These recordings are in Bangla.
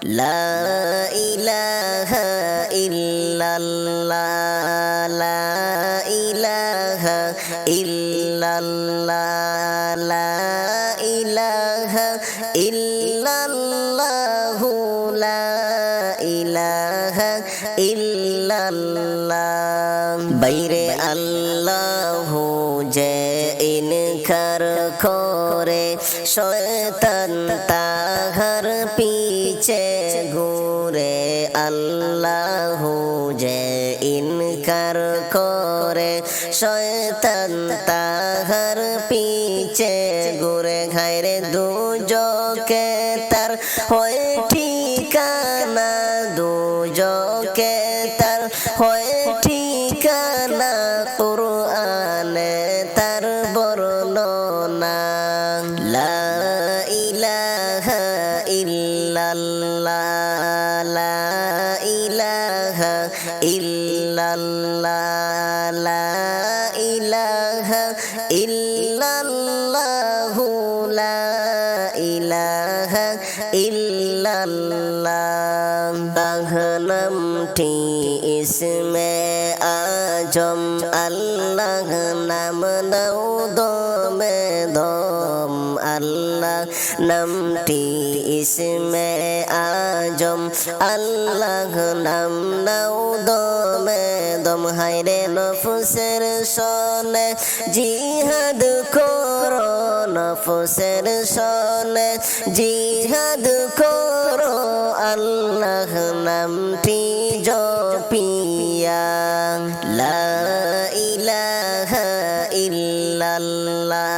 লা ইলাহা বাইরে আল্লাহ যে ইনকার করে শয়তান তাহার পিছে ঘুরে আল্লাহ যে ইনকার করে, শয়তান তাহার পিছে ঘুরে। ঘাইরে দুজকে তার হয় ঠিকানা, দুজকে তার হয় ঠিকানা, কুরআনে তার বর্ণনা। লা ইলাহা ইল্লাল্লাহ লা ইলাহা ইল্লাল্লাহ লা ইলাহা ইল্লাল্লাহ লা ইলাহা ইল্লাল্লাহ নামটি ইসমে আজম আল্লাহ নাম দাও দমে দম আল্লাহ নামটি ইসমে আজম আল্লাহ নাম নাও দমে দম হাইরে নফসের সনে জিহাদ করো নফসের সনে জিহাদ করো আল্লাহ নামটি জপিয়া লা ইলাহা ইল্লাল্লাহ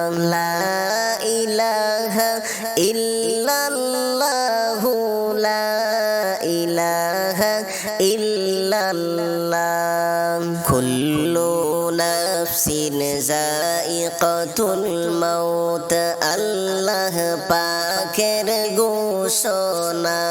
যায়িকাতুল মাউত, আল্লাহ পাকের ঘোষণা।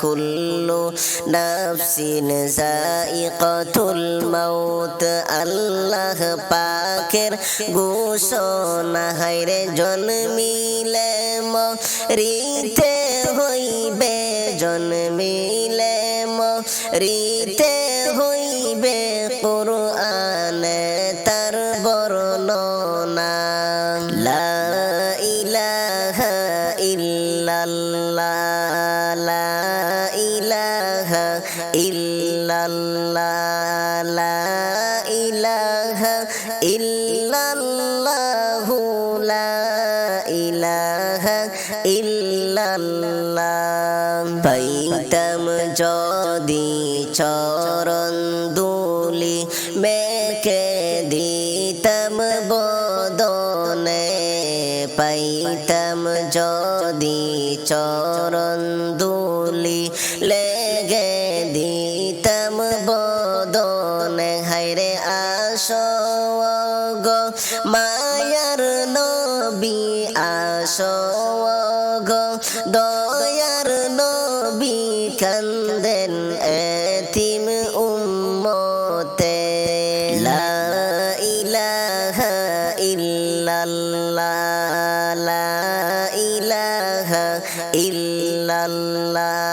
কুল্লু নাফসিন যায়িকাতুল মাউত, আল্লাহ পাকের ঘোষণা। হায়রে জন্মিলে মরিতে হইবে, জন্মিলে মরিতে হইবে, কোরআনে তার বর্ণনা লা ইলাহা ইল্লাল্লাহ, লা ইলাহা ইল্লাল্লাহ, লা ইলাহা ইল্লাল্লাহ, লা ইলাহা ইল্লাল্লাহ। পাইতাম যদি চরণ দুলি মেকে দিতাম পাইতাম যদি চরণ দুলি লেগে দিতাম বদনে। হাইরে আসো মায়ার নবী, আসো দয়ার নবী, কান্দেন এতিম উম্মতে। লা ইলাহা ইল্লাল্লাহ। ইল্লাল্লাহ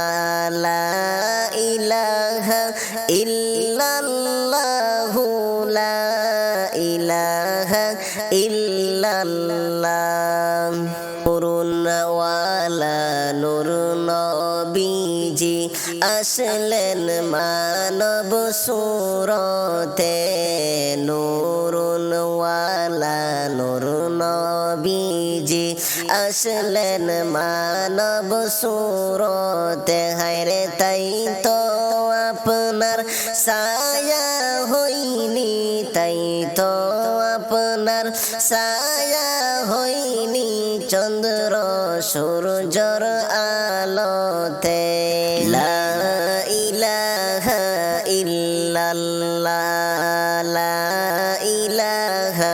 পুরুনওয়ালা নূর নবীজি আসলেন মানব সুরতে নুরুনওয়ালা নূর নবীজি আসলেন মানব সুরতে। হায়রে, তাই তো আপনার সায়া হইনি তাই তো আপনার সায়া হইনি চন্দ্র সূর্যর আলোতে লা ইলাহা ইল্লাল্লাহ, লা ইলাহা